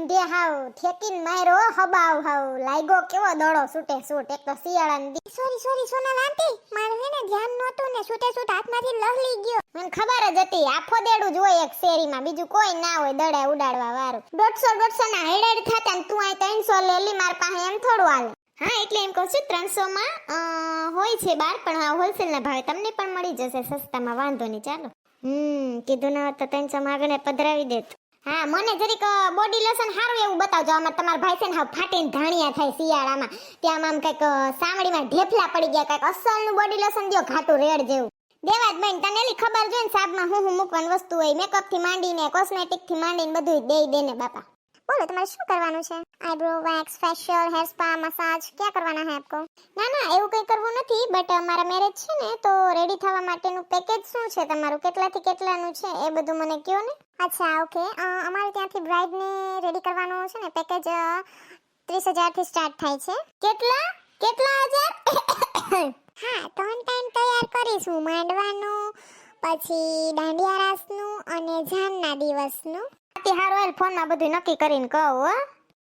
ઢીંઢે હાવ ઠેકીન માયરો હબાવ હાવ. લાગ્યો કેવો દડો છૂટે છૂટ. એક તો શિયાળાની સોરી સોરી સોનલ આંટી, મારે હે ને ધ્યાન નહોતું ને છૂટે છૂટ હાથમાંથી લહલી ગયો. મને ખબર જ હતી આફો દેડું જ એક શેરીમાં, બીજું કોઈ ના હોય દડા ઉડાડવા વાળું. દોઢસો દોઢસો ના હેડેડ થતા ને તું આ ત્રણસો લેલી માર પાસે એમ થોડું હાલે. હા, એટલે એમ કહું છું ત્રણસો માં હોય છે બાર, પણ હા હોલસેલ ના ભાવે તમને પણ મળી જશે, સસ્તામાં વાંધો નહીં, ચાલો. હમ, કીધું ન તો ત્રણસો માં આગળ પધરાવી દેત. હા, મને જરીક બોડી લોશન સારું એવું બતાવજો. આમાં તમારા ભાઈ છે ને હાવ ફાટીને ધાણિયા થાય શિયાળામાં. ત્યાં આમ કંઈક સામડીમાં ઢેફલા પડી ગયા, કંઈક અસલનું બોડી લોશન દો ઘાટું રેડ જેવું. દેવા જ બેન, તને એલી ખબર જોઈએ ને સાબમાં હું હું મૂકવાની વસ્તુ હોય મેકઅપથી માંડીને કોસ્મેટિકથી માંડીને બધું દઈ દે ને બાપા. બોલો, તમારે શું કરવાનું છે? Eyebrow wax facial hair spa massage ક્યાં કરવાના હે આપકો? ના ના, એવું કંઈ કરવું નથી બટ મારા મેરેજ છે ને, તો રેડી થવા માટેનું પેકેજ શું છે તમારું? કેટલાથી કેટલાનું છે? એ બધું મને કહો ને? અચ્છા ઓકે અમારે ત્યાંથી બ્રાઇડને રેડી કરવાનું છે ને પેકેજ ત્રીસ હજારથી સ્ટાર્ટ થાય છે. કેટલા? કેટલા હજાર? હા, ત્રણ ટાઈમ તૈયાર કરીશું. માંડવાનું, પછી દાંડિયા રાસનું અને જાનના દિવસનું. તે હારો ફોન ફોનમાં બધું નક્કી કરીને કહું હો.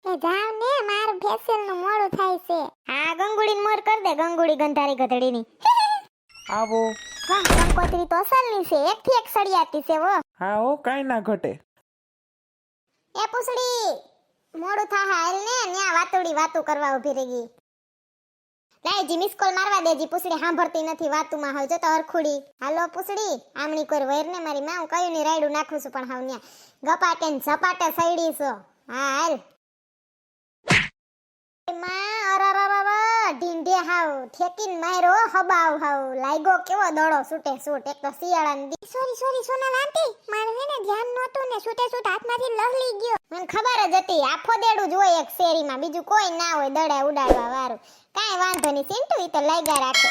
એ જાવ ને મારું ફેશિયલનું મોડું થાય છે. હા ગંગુડી મોર કર દે ગંગુડી ગંધારી ગધડીની. આવો. વાહ કંકોત્રી તો અસલની છે એક થી એક સળિયાતી છે વો હા ઓ કાઈ ના ઘટે. એ પૂછડી મોડું થા હાલ ને ન્યા વાતુડી વાતું કરવા ઊભી રહી ગઈ. લાયજી મિસ કોલ મારવા દેજી પૂછડી સાંભળતી નથી વાતુમાં હાવ જો તો હરખુડી. હાલો પૂછડી, આમણી કોઈ વૈર ને મારી માં, હું કયું ની રાયડું નાખું છું પણ હાવ ન્યા. ગપાટે ને ઝપાટે સૈડી છો. હાલ. માં અરરરરર ઢીંઢે હાવ ઠેકીન મારો હબાવ હાવ. લાગ્યો કેવો દડો છૂટે છૂટ એક તો શિયાળાની સોરી સોરી સોનલ આંટી મારે હે ને ધ્યાન નહોતું ને છૂટે છૂટ હાથમાંથી લહલી ગયો. મને ખબર જ હતી આફો દેડું જ હોય એક શેરીમાં બીજું કોઈ ના હોય દડા ઉડાડવા વાળું. કાંઈ વાંધો નહીં સિન્ટુ ઈ તો લાગ્યા રાખે.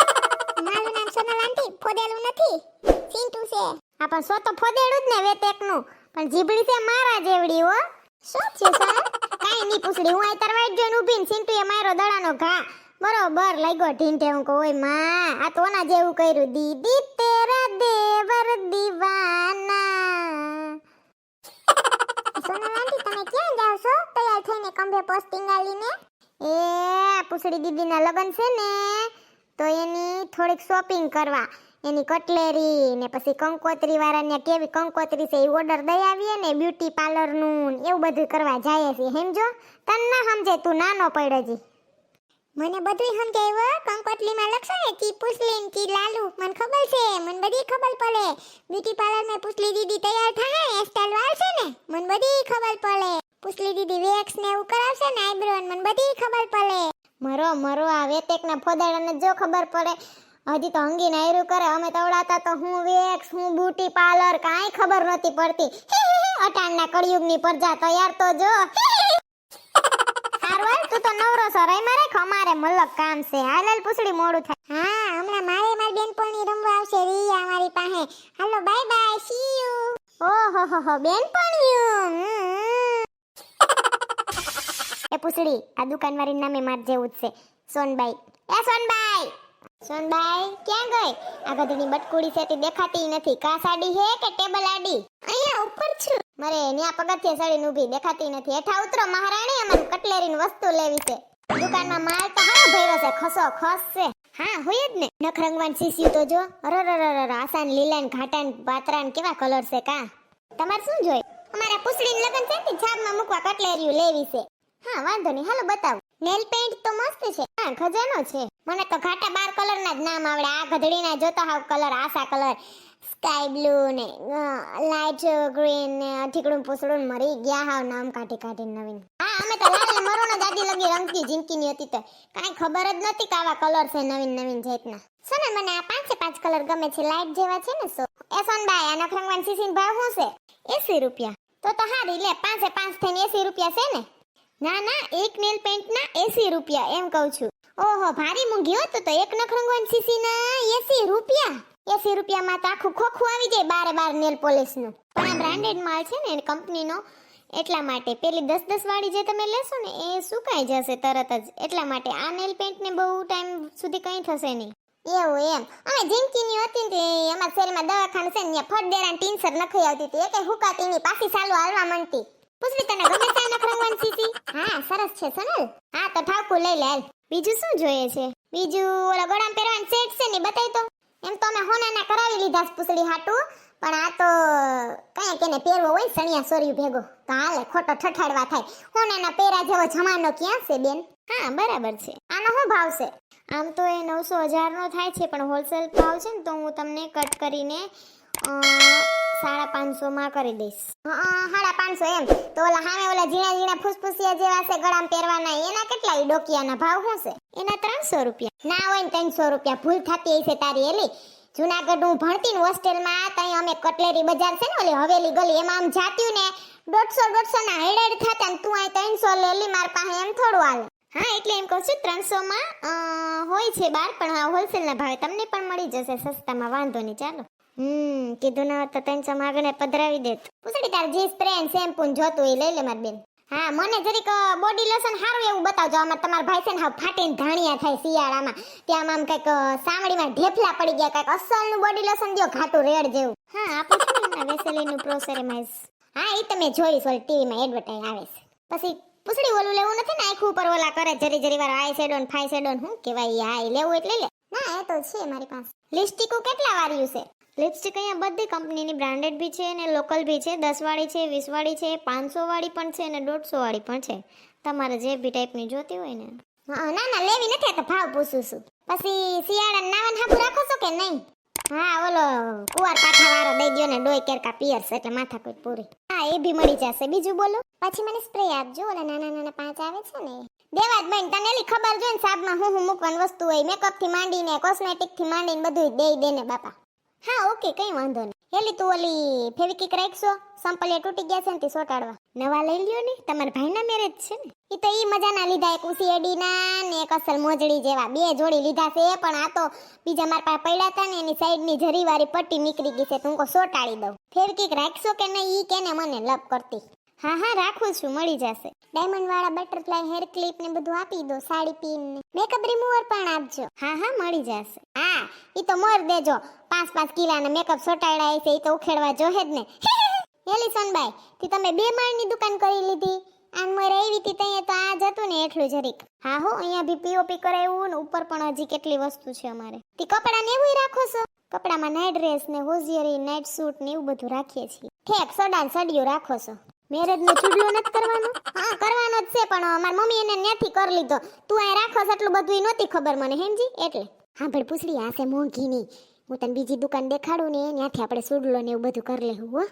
મારું નામ સોનલ આંટી ફોદેલું નથી. સિન્ટુ છે. આ પણ સો તો ફોદેડું જ ને વેતેકનું. પણ જીબડી છે મારા જેવડી હો. શું છે સર કાઈ ની પૂછડી. હું આઈ તરવાઈ જોઈને ઊભી ને સિન્ટુએ મારો દડાનો ઘા. બરોબર લાગ્યો ઢીંઢે હું કહું ઓયમાં આ તો જેવું કર્યું. દીદી તેરા દેવર દીવાના. સોનાલાંટી તમે ક્યાં જાવ છો? તૈયાર થઈને કંભે પોસ્ટિંગ આલીને એ પૂછડી દીદીના લગન છે ને તો એની થોડીક શોપિંગ કરવા. એની કટલેરી ને પછી કંકોત્રી વાળાને કેવી કંકોત્રી છે એ ઓર્ડર દઈ આવીએ ને બ્યુટી પાર્લરનું એવું બધું કરવા જાય છે. સમજો તને ના સમજે તું નાનો પડ્યો જી. મને બધું સમજાવ્યું કંકોત્રીમાં લખશે ને કી પુસલીન કી લાલુ મને ખબર છે મને બધી ખબર પડે. બ્યુટી પાર્લરમાં પુસલી દીદી તૈયાર થાય ને સ્ટાઈલ વાળશે ને મને બધી ખબર પડે. પુસલી દીદી વેક્સ ને એવું કરાવશે ને આઈબ્રો મને બધી ખબર પડે. મરો મરો આ વેતેક ના ફોદાડાને જો ખબર પડે. હજી તો અંગી નાયરું કરે અમે તવડાતા તો હું વેક્સ હું બ્યુટી પાર્લર કાંઈ ખબર નહોતી પડતી. અટાણના કળિયુગની પરજા તૈયાર તો જો. સારવાર તું તો નવરો સર એ મારે અમારે મલક કામ છે. હાલ હાલ પૂછડી મોડું થાય. હા હમણાં મારે મારી બેનપણી રમવા આવશે રિયા મારી પાસે. Hello bye bye see you ઓહો હો હો બેનપણીયું એ પૂછડી આ દુકાનવાળી નામે માર જેવું જ છે. સોનબાઈ. એ સોનબાઈ! સોનબાઈ ક્યાં ગઈ? આ ગધેડી બટકુડી છે તે દેખાતી નથી. કા સાડી હે કે ટેબલ આડી? અહીંયા ઉપર છું. મરે ન્યા પગથિયે સડીને ઊભી દેખાતી નથી. હેઠા ઉતરો મહારાણી અમારે કટલેરીની વસ્તુ લેવી છે. દુકાનમાં માલ તો હા ભર્યો છે ખસો ખસ છે. હા હોય જ ને. નખરંગવાન શીશ્યું તો જો. અરરરરર આસાન લીલાન ઘાટાન પાતરાન કેવા કલર છે કા? તમારે શું જોઈએ? અમારા પૂછડીને લગન છે ને છાપમાં મૂકવા કટલેરીયું લેવી છે. હા, વાંધો નહીં. હાલો બતાવો. નેલ પેન્ટ તો મસ્ત છે. હા ખજાનો છે. મને તો ઘાટા બાર કલર ના જ નામ આવડે. આ ગધડીના જોતો હાવ કલર આસા કલર સ્કાય બ્લુ ને લાઇટ ગ્રીન ને અઠીકડું પૂસડું મરી ગયા હાવ નામ કાઢી કાઢી નવીન. હા, અમે તો લાલ ને મરોનો લગી રંગતી જિંદગીની હતી તો કાંઈ ખબર જ નથી કે આવા કલર છે નવીન નવીન જાતના. સોનલ મને આ પાંચે પાંચ કલર ગમે છે. લાઇટ જેવા છે ને સો એ સોનબાઈ આ નખરંગવાન સીસીન ભાવ શું છે? એસી રૂપિયા. તો તો હારી, લે, પાંચે પાંચ થઈને એસી રૂપિયા છે ને? ના ના, એક નેલ પેન્ટ ના એસી રૂપિયા, એમ કહું છું. ઓહો, ભારી મૂંઘી હોત તો એક નખરંગવાન સીસી ના એસી રૂપિયા. એસી રૂપિયામાં તો આખું ખોખું આવી જાય બારે બાર નેલ પોલિશનું પણ આ બ્રાન્ડેડ માલ છે ને કંપનીનો એટલા માટે પેલી દસ દસ વાળી જે તમે લેશો ને, એ સુકાઈ જશે તરત જ. એટલા માટે આ નેલ પેન્ટને બહુ ટાઈમ સુધી કંઈ થશે નહીં. એવું એમ. અમે જિંદગીની હતી ને અમારા શહેરમાં દવાખાનું છે ને, ત્યાં ફટ દેરાન ટીનસર નખાઈ આવતી હતી. એ કઈ હુકાતી ની પાછી ચાલુ હાલવા માંડતી. પુષ્પી તને ગમે છે નખ રંગવાની સીસી હા, સરસ છે, સોનલ. હા, તો ઠાકુર લઈ લે બીજું શું જોઈએ છે? બીજું ઓલા ગળામાં પહેરવાનું સેટ છે ને બતાય તો. એમ તો અમે હોનાના કરાવી લીધા છે પૂછડી હાટું, પણ આ તો કઈ કેને પહેરવો હોય સણિયા સોરી ભેગો. તો હાલે, ખોટો ઠઠાડવા થાય. હોનાના પહેરા જેવો જમાનો ક્યાં છે, બેન? હા, બરાબર છે. આનો શું ભાવ છે? આમ તો એ નવસો હજારનો થાય છે, પણ હોલસેલ ભાવ છે ને, તો હું તમને કટ કરીને સાડા પાંચસોમાં કરી દઈશ. સાડા પાંચસો એમ. તો ઓલા હામે ઓલા ઝીણા ઝીણા ફૂસફૂસિયા જેવા છે ગળામાં પહેરવાના એના કેટલા ડોકિયાના ભાવ શું છે એના ત્રણસો રૂપિયા. ના હોય ને ત્રણસો રૂપિયા. ભૂલ થતી હશે તારી એલી. જુનાગઢ હું ભણતી ને હોસ્ટેલમાં ત્યાં અમે કટલેરી બજાર છે ને ઓલી હવેલી ગલી, એમાં આમ જાત્યું ને દોઢસો દોઢસો ના હેડેડ થતા ને તું અહીં ત્રણસો લેલી માર પાસે એમ થોડું હાલે. હા, એટલે એમ કહું છું ત્રણસો માં હોય છે બાર, પણ હા, હોલસેલના ભાવે તમને પણ મળી જશે, સસ્તામાં વાંધો નહીં, ચાલો. હમ, કીધું ના તો ત્રણસો માં આગળ પધરાવી દેત. પૂછડી તાર જે સ્પ્રે એન્ડ શેમ્પુ જોતું એ લઈ લે માર બેન. હા, મને જરીક બોડી લોશન સારું એવું બતાવજો. આમાં તમારા ભાઈ છે ને હા ફાટીને ધાણિયા થાય શિયાળામાં. ત્યાં આમ કંઈક સામડીમાં ઢેફલા પડી ગયા, કંઈક અસલનું બોડી લોશન દો ઘાટું રેડ જેવું. હા, આપણે છે ને વેસેલીનું પ્રોસેરેમાઇઝ હા એ તમે જોઈશ ઓલ ટીવીમાં એડવર્ટાઇઝ આવે છે. પછી પૂછડી ઓલું લેવું નથી ને, આખું ઉપર ઓલા કરે, જરી જરી વાર આઈ સેડોન ફાઈ શેડો હું કહેવાય હા લેવું એટલે લે. ના, એ તો છે મારી પાસે. લિપસ્ટિકો કેટલા વાર્યું છે? લિપસ્ટિક અહીંયા બધી કંપનીની બ્રાન્ડેડ બી છે અને લોકલ બી છે. દસવાળી છે, વીસવાળી છે પાંચસો વાળી પણ છે અને દોઢસો વાળી પણ છે. તમારે જે બી ટાઈપની જોતી હોય ને. હા, ના ના, લેવી નથી તો ભાવ પૂછું છું. પછી શિયાળા નાવન હાબુ રાખો છો કે નહીં? હા, ઓલો કુવાર પાઠા વાળો દઈ ગયો ને, ડોય કેરકા પિયર્સ, એટલે માથા કોઈ પૂરી. હા, એ બી મળી જશે. બીજું બોલો. પછી મને સ્પ્રે આપજો, ઓલા નાના નાના પાંચ આવે છે ને. દેવા જ બેન, તને એલી ખબર જોઈએ ને સાબમાં હું હું મૂકવાની વસ્તુ હોય મેકઅપથી માંડીને કોસ્મેટિકથી માંડીને બધું દઈ દે ને બાપા. હા, ઓકે, કઈ વાંધો નહીં. હેલી તું ઓલી ફેવિકિક રાખશો સંપલિયા તૂટી ગયા છે ને તે સોટાડવા. નવા લઈ લ્યો ને, તમારા ભાઈના મેરેજ છે ને. એ તો ઈ મજાના લીધા, એક ઉસી એડીના ને એક અસલ મોજડી જેવા. બે જોડી લીધા છે, પણ આ તો બીજા મારા પાસે પડ્યા હતા ને, એની સાઈડની જરીવાળી પટ્ટી નીકળી ગઈ છે, તું કો સોટાડી દઉં. ફેવિકિક રાખશો કે નહીં, ઈ કેને મને લપ કરતી? હા હા, રાખું છું, મળી જશે. ડાયમંડ વાળા બટરફ્લાય હેર ક્લિપ ને બધું આપી દો, સાડી પીન ને. મેકઅપ રિમૂવર પણ આપજો. હા હા, મળી જશે. હા, ઈ તો મોર દેજો. પાંચ પાંચ કિલાના મેકઅપ સોટાડ્યા છે ઈ તો ઉખેડવા જોહે જ ને. સોનબાઈ થી તમે બે માળની દુકાન કરી લીધી. આન મોર આવી હતી તઈએ તો આ જતું ને એટલું જરીક. હા, હો, અહીંયા બી પીઓપી કરાવ્યું ને ઉપર પણ હજી કેટલી વસ્તુ છે અમારે. તી કપડા ને એવું રાખો છો? કપડામાં નાઇટ ડ્રેસ ને હોઝિયરી નાઇટ સૂટ ને એવું બધું રાખીએ છીએ. ઠેક, સડાન સડિયું રાખો છો. મેરેજ નો ચૂડલો નથી કરવાનો? હા, કરવાનો જ છે, પણ માર મમ્મી એને ન્યાથી કરી લીધો. તું અહીં રાખોસ એટલું બધું નહોતી ખબર મને, હેમજી? એટલે. હા પણ પૂછડી, આ છે મોંઘી ની. હું તને બીજી દુકાન દેખાડું ને ત્યાંથી આપણે સુડલો ને એવું બધું કરી લેવું હો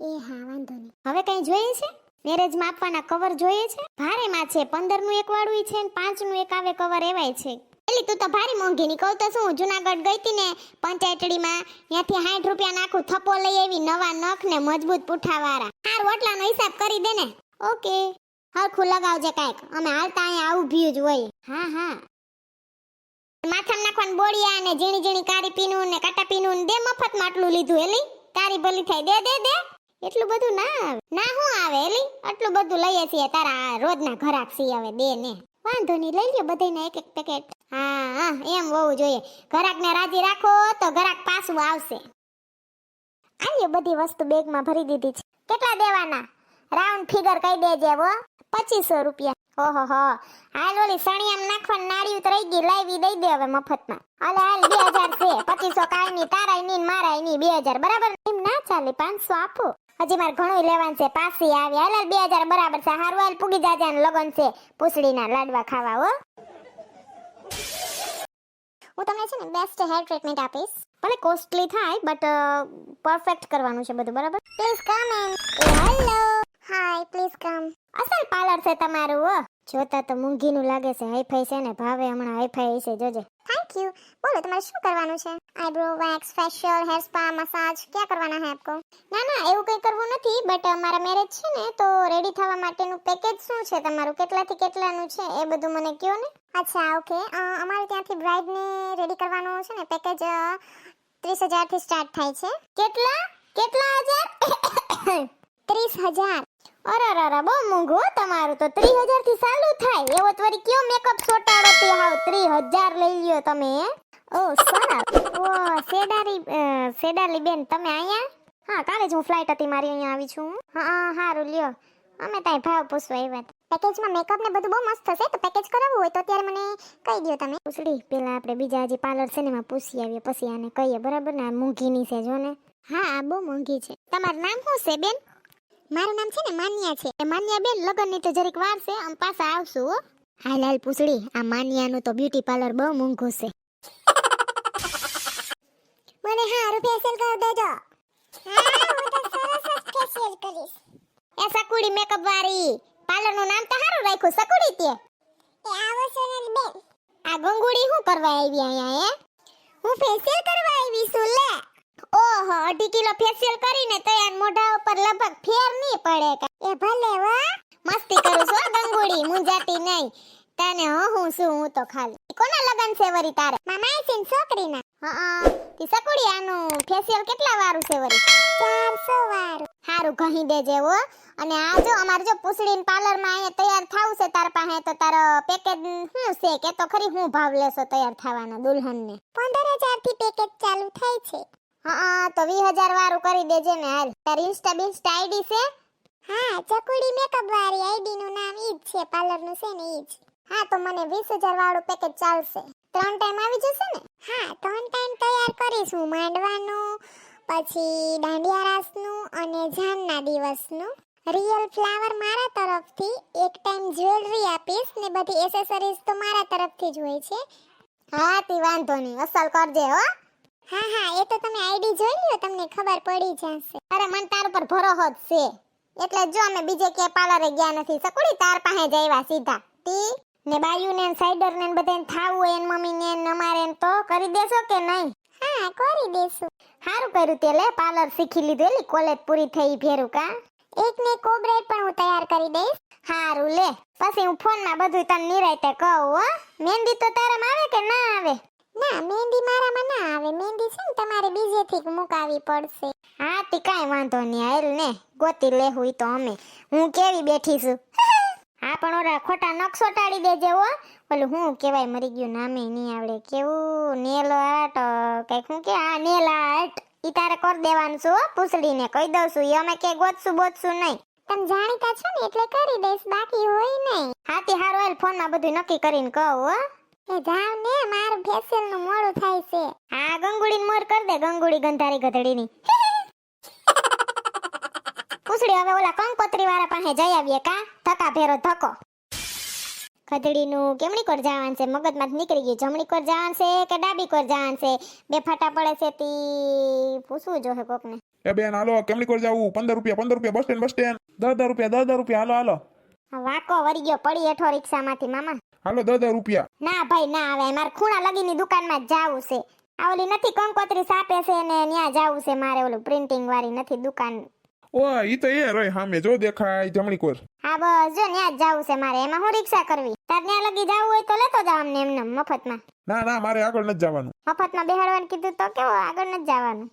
એ હા, વાંધો નહીં. હવે કઈ જોઈએ છે? મેરેજમાં આપવાના કવર જોઈએ છે? ભારેમાં છે પંદરનું એક વાળું છે ને પાંચનું એક આવે કવર એવાય છે. એલી તું તો ભારી મોંઘી ની કહું તો શું, જુનાગઢ ગઈ હતી ને પંચાયતડીમાં, ત્યાંથી સાઠ રૂપિયા નાખું થપ્પો લઈ આવી, નવા નખ ને મજબૂત પુઠાવાળા. હાર ઓટલાનો હિસાબ કરી દે ને. ઓકે. હરખું લગાવજે કાંઈક. અમે હાલતા અહીંયા આવું ભીયું જ હોય. હા હા. માથામાં નાખવાનું બોળિયા ને ઝીણી ઝીણી કાળી પીનું ને કાટા પીનું ને દે મફતમાં આટલું લીધું એલી તારી ભલી થાય. દે દે દે. એટલું બધું ના આવે. ના, હું આવે એલી આટલું બધું લઈએ છીએ તારા રોજના ઘરાક સી આવે, દે ને. વાંધો નહીં, લઈ લ્યો બધાને એક એક પેકેટ હા, એમ હોવું જોઈએ. ઘરાકને રાજી રાખો તો ઘરાક પાછું આવશે. આલ્યો બધી વસ્તુ બેગમાં ભરી દીધી છે. કેટલા દેવાના? રાઉન્ડ ફિગર કહી દેજે હો. પચીસો રૂપિયા. ઓહો હો. હાલ ઓલી સણિયામ નાખવાની નાળિયું તો રહી ગઈ, લાવી દઈ દે હવે મફતમાં. અલે હાલ, બે હજાર છે. પચીસો કાંઈ નહીં તારાયની ને મારાયની બે હજાર. બરાબર? એમ ના ચાલે, પાંચસો આપો. હજી મારે ઘણું લેવાનું છે. પાસી આવી. હાલ હાલ બે હજાર બરાબર છે. હારું હાલ પૂગી જાજા ને લગન છે. પૂછડીના લાડવા ખાવા હો. હું તમને છે ને બેસ્ટ હેર ટ્રીટમેન્ટ આપીશ. ભલે કોસ્ટલી થાય બટ પરફેક્ટ કરવાનું છે બધું બરાબર? Please come in hello hi please come અસલ પાર્લર છે તમારું હો. જોતા તો મૂંઘીનું લાગે છે. હાઈફાઈ છે ને? ભાવે હમણાં હાઈફાઈ છે. જોજે. થેન્ક યુ બોલો તમારે શું કરવાનું છે? Eyebrow wax facial hair spa massage ક્યાં કરવાના હે આપકો? ના ના એવું કંઈ કરવું નથી બટ મારા મેરેજ છે ને તો રેડી થવા માટેનું પેકેજ શું છે તમારું? કેટલાથી કેટલાનું છે? એ બધું મને કહો ને? અચ્છા ઓકે. અમારે ત્યાંથી બ્રાઇડને રેડી કરવાનું છે ને પેકેજ ત્રીસ હજારથી સ્ટાર્ટ થાય છે. કેટલા? કેટલા હજાર? ત્રીસ હજાર. અરે અરે બહુ મોંઘું તમારું તો. ત્રીસ હજારથી ચાલુ થાય. એવો તો કયો મેકઅપ સોટાડો તે હાવ ત્રીસ હજાર લઈ લ્યો તમે? ઓ સોના ઓ સેડારી સેડાલી બેન, તમે અહીંયા? હા, કાલે જ હું ફ્લાઇટ હતી, મારી અહીંયા આવી છું હા. સારું લ્યો. અમે તાઈ ભાવ પૂછવા આવ્યા પેકેજમાં મેકઅપ ને બધું બહુ મસ્ત થશે તો પેકેજ કરાવવું હોય તો અત્યારે મને કહી દો તમે. પૂછડી પેલા આપણે બીજા હજી પાર્લર છે ને એમાં પૂછી આવીએ, પછી આને કહીએ. બરાબર ને? આ મોંઘીની છે, જો ને. હા, આ બહુ મોંઘી છે. તમારું નામ શું છે, બેન? મારું નામ છે ને માન્યા છે. એ માન્યા બેન લગનની તો જરીક વાર છે, આમ પાછા આવશું હો. હાલ હાલ, પૂછડી, આ માન્યાનું તો બ્યુટી પાર્લર બહુ મોંઘું છે. મને હારું ફેશિયલ હા હું તો સરસ ફેશિયલ એ સકુડી મેકઅપ વાળી. પાર્લરનું નામ તો સારું રાખ્યું, સકુડી તે. એ આવો સોનલ આ ગંગુડી શું કરવા આવી અહીંયા, હે? હું ફેશિયલ કરવા આવી છું, લે. ઓહો, અઢી ફેશિયલ કરીને તૈયાર મોઢા ઉપર લગભગ ફેર નહીં પડે કે એ ભલે વા મસ્તી કરું છું હો, ગંગુડી મુંજાતી નહીં. તને હો, હું શું હું તો ખાલી. કોના લગન છે વરી તારે? મામા છે છોકરીના. હા તી સકુડી આનું ફેશિયલ કેટલા વારું છે વરી? 400 વારું. હારું ઘહી દેજે હો. અને આ જો, અમાર જો પૂછડીન પાર્લરમાં અહીંયા તૈયાર થાવું છે તાર પાસે, તો તારો પેકેજ શું છે? કે તો ખરી હું ભાવ લેશો તૈયાર થવાના દુલ્હન ને 15000 થી પેકેજ ચાલુ થાય છે. હા તો 20000 વાળું કરી દેજે ને હાલ. તાર ઇન્સ્ટા બિન્સ્ટા આઈડી છે? હા ચકુડી મેકઅપ વાળી આઈડી નું નામ ઈ જ છે પાર્લરનું છે ને ઈ જ. હા તો મને 20000 વાળું પેકેજ ચાલશે. ત્રણ ટાઈમ આવી જશે ને? હા ત્રણ ટાઈમ તૈયાર કરીશ હું માંડવાનું પછી દાંડિયા રાસનું અને જાનના દિવસનું. રિયલ ફ્લાવર મારા તરફથી એક ટાઈમ જ્વેલરી આપીશ ને બધી એસેસરીઝ તો મારા તરફથી જ હોય છે. હા તે વાંધો નહીં. અસલ કરજે હો. હા હા એ તો તમે આઈડી જોઈ લ્યો તમને ખબર પડી જશે. અરે મન તાર ઉપર ભરોસો જ છે. એટલે જો અમે બીજે કે પાર્લરે ગયા નથી સકુડી તાર પાસે જ સીધા? તી ને બાયુ ને સાઈડર ને બધાને થાવું એન મમ્મી ને ને અમારે તો કરી દેશો કે નહીં? હા, કરી દેશું. સારું કર્યું તે, લે પાર્લર શીખી લીધું, એલી કોલેજ પૂરી થઈ ભેરું કા? એક ને કોબ્રેડ પણ હું તૈયાર કરી દઈશ. હારું, લે. પછી હું ફોનમાં બધું તને નિરાયતે કહું, હો. મહેંદી તો તારામાં આવે કે ના આવે? ના મહેંદી મારામાં ના આવે. મહેંદી છે ને તમારે બીજેથી મુકાવી પડશે. હા તી કાંઈ વાંધો નહીં આયલ ને. ગોતી ઈ તો અમે. હું કેવી બેઠી છું? હા પણ ઓરા ખોટા નકશો ટાળી દેજે હો. ઓલું હું કેવાય મરી ગયું નામે નહીં આવડે. કેવું? નેલ આર્ટ કંઈક હું કે આ નેલ આર્ટ. ઈ તારે કર દેવાનું છું હો. પૂછડીને કહી દઉં છું. ઈ અમે કે ગોતશું બોતશું નહીં. તમે જાણીતા છો ને એટલે કરી દઈશ. બાકી હોય નહીં. હાથી હારો હાલ ફોનમાં બધું નક્કી કરીને કહું હો. એ જાવ ને મારું ફેશિયલનું મોડું થાય છે. હા ગંગુડી મોર કર દે ગંગુડી ગંધારી ગધડીની. પૂછડી હવે ઓલા કંકોત્રી વાળા પાસે જઈ આવીએ કા? ધક્કા ભેરો ધક્કો. ગધડીનું કેમણી કોર જવાનું છે? મગજમાંથી નીકળી ગયું. જમણી કોર જવાનું છે કે ડાબી કોર જવાનું છે? બે ફાટા પડે છે તી પૂછવું જોહે કોકને. એ બેન હાલો કેમણી કોર જાવું? પંદર રૂપિયા પંદર રૂપિયા બસ સ્ટેન્ડ બસ સ્ટેન્ડ. દસ દસ રૂપિયા દસ દસ રૂપિયા હાલો હાલો. વાકો વરી ગયો પડી હેઠો રિક્ષામાંથી મામા. હાલો દસ દસ રૂપિયા. ના ભાઈ ના આવે. મારે ખૂણા લગીની દુકાનમાં જાવું છે. આ ઓલી નથી કંકોત્રી સાપે છે ને ત્યાં જાવું છે મારે ઓલું પ્રિન્ટિંગ વાળી નથી દુકાન. ઓ ઈ તો એ રહી હામે જો દેખાય જમણી કોર. હા બસ. જો ત્યાં જ જાવું છે મારે. એમાં હું રિક્ષા કરવી? તાર ત્યાં લગી જાવું હોય તો લેતો જાવ અમને એમને મફતમાં. ના ના મારે આગળ નથી જવાનું. મફતમાં બેહાડવાનું કીધું તો કેવો? આગળ નથી જવાનું.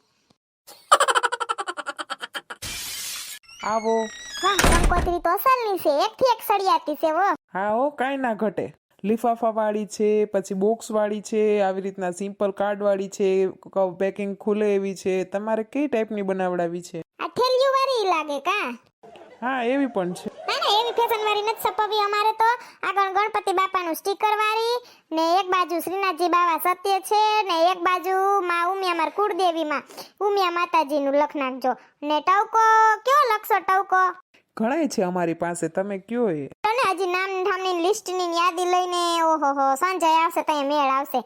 આવો. વાહ કંકોત્રી તો અસલની છે. એકથી એક સળિયાતી છે વો હા ઓ કાંઈ ના ઘટે. લિફાફા વાળી છે પછી બોક્સ વાળી છે આવી રીતના સિમ્પલ કાર્ડ વાળી છે પેકિંગ ખુલે એવી છે. તમારે કઈ ટાઈપની બનાવડાવી છે? આ થેલીઓ વાળી લાગે કા? હા એવી પણ છે. ના ના એવી ફેશન વાળી નથી સપાવી અમારે તો. આગળ ગણપતિ બાપાનું સ્ટીકર વાળી ને એક બાજુ શ્રીનાથજી બાવા સત્ય છે ને એક બાજુ માં ઉમિયા માર કુળદેવીમાં. ઉમિયા માતાજીનું લખ નાખજો ને ટવકો કયો લખશો ટવકો? ઘણાય છે અમારી પાસે તમે કયો એ? તને હજી નામ ઠામની લિસ્ટની યાદી લઈને ઓહો હો સંજય આવશે તો મેળ આવશે.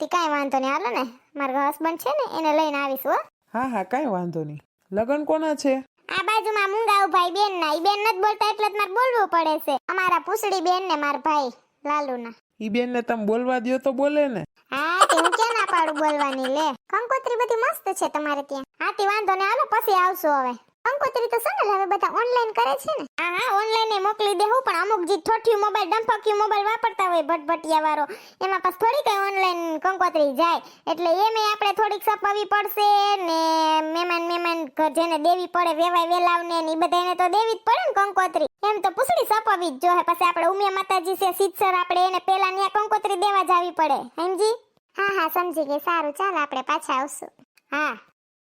તે કાંઈ વાંધો નહીં હાલો ને મારા હસબન્ડ છે ને એને લઈને આવીશ હો. હા હા કાંઈ વાંધો નહીં. લગન કોના છે? આ બાજુમાં મુંગાઉ ભાઈ બેન ના ઈ બેન નથી બોલતા એટલે જ મારે બોલવું પડે છે. અમારા પૂછડી બેન ને મારા ભાઈ લાલુના ઈ બેનને તમે બોલવા દ્યો તો બોલે ને. હા તે હું ક્યાં ના પાડું બોલવાની લે. કંકોત્રી બધી મસ્ત છે તમારે ત્યાં. હા તે વાંધો ને હાલો પછી આવશું હવે. કંકોત્રી તો સોનલ હવે બધા ઓનલાઈન કરે છે ને. હા હા ઓનલાઈન એ મોકલી દેવું પણ અમુક જે ઠોઠિયું મોબાઈલ ડંફક્યું મોબાઈલ વાપરતા હોય ભટભટિયા વાળો એમાં પાસ થોડી કઈ ઓનલાઈન કંકોત્રી જાય. એટલે એમે આપણે થોડીક સપાવી પડશે ને મહેમાન મહેમાન જેને દેવી પડે વેવાય વેલાવને ને એ બધાને તો દેવી જ પડે ને કંકોત્રી. એમ તો પૂછડી સપાવી જ જોહે પછી આપણે ઉમિયા માતાજી છે સીતસર આપણે એને પેલા ન્યા કંકોત્રી દેવા જાવી પડે. સમજી હા હા સમજી ગઈ. સારું ચાલ આપણે પાછા આવશું. હા.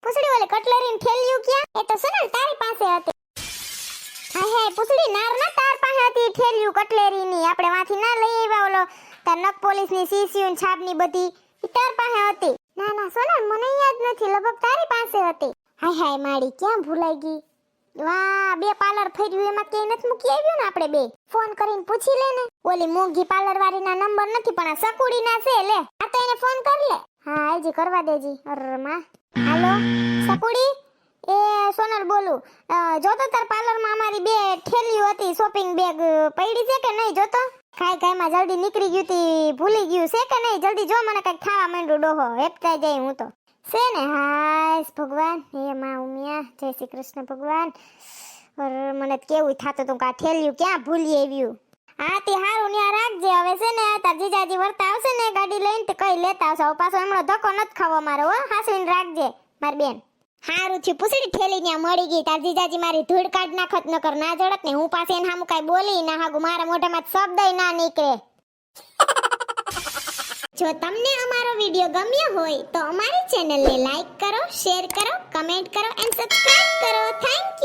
પૂછડી ઓલે કટલરીન થેલીઓ ક્યાં? એ તો સુનલ તારી પાસે હતી. હા, હે પૂછડી નાર ના, તાર પાસે હતી ઠેલ્યું કટલેરી ની આપણે વાથી ના લઈ આવ્યા, ઓલો તાર નક પોલીસની સીસીયુ ને છાપની બધી તાર પાસે હતી. ના ના, સોનલ, મને યાદ નથી, લગભગ તારી પાસે હતી. હાય હાય માડી ક્યાં ભૂલાઈ ગઈ? વાહ, બે પાર્લર ફેર્યું, એમાં ક્યાંય નથી મૂકી આવ્યું ને આપણે બે? ફોન કરીને પૂછી લે ને. ઓલી મોંઘી પાર્લર વાળી ના નંબર નથી, પણ આ સકુડી ના છે, લે. આ તો એને ફોન કર લે. હા આજી કરવા દેજી. અરમાં હાલો, સકુડી, એ સોનલ બોલું. જોતો તાર પાર્લરમાં અમારી બે ઠેલીઓ હતી શોપિંગ બેગ પડી છે કે નહીં જોતો? ખાઈ ખાઈમાં જલ્દી નીકળી ગયું તી, ભૂલી ગયું છે કે નહીં? જલ્દી જો, મને કંઈક ખાવા માંડ્યું, ડોહો. હેપતા જાય હું તો. છે ને? હાય ભગવાન. હે, માં ઉમિયા. જય શ્રી કૃષ્ણ, ભગવાન. મને કેવું થાતું હતું કે આ ઠેલ્યું ક્યાં ભૂલી આવ્યું? હા તે હારું ન્યા રાખજે. હવે છે ને તાર જીજાજી વર્તા આવશે ને ગાડી લઈને તે કઈ લેતા આવશે. હવે પાછો એમનો ધક્કો નથી ખાવો મારો હો. હાસવીને રાખજે મારી બેન. હારું થયું. પૂછડી ઠેલી ત્યાં મળી ગઈ. તાર જીજાજી મારી ધૂળ કાઢ નાખત કર ના જડત ને હું પાસે એને હામું કાંઈ બોલી ના હાગુ. મારા મોઢામાં શબ્દ ના નીકળે. જો તમને અમારો વિડિયો ગમ્યો હોય તો અમારી ચેનલને લાઈક કરો શેર કરો કમેન્ટ કરો એન્ડ સબસ્ક્રાઇબ કરો. થેન્ક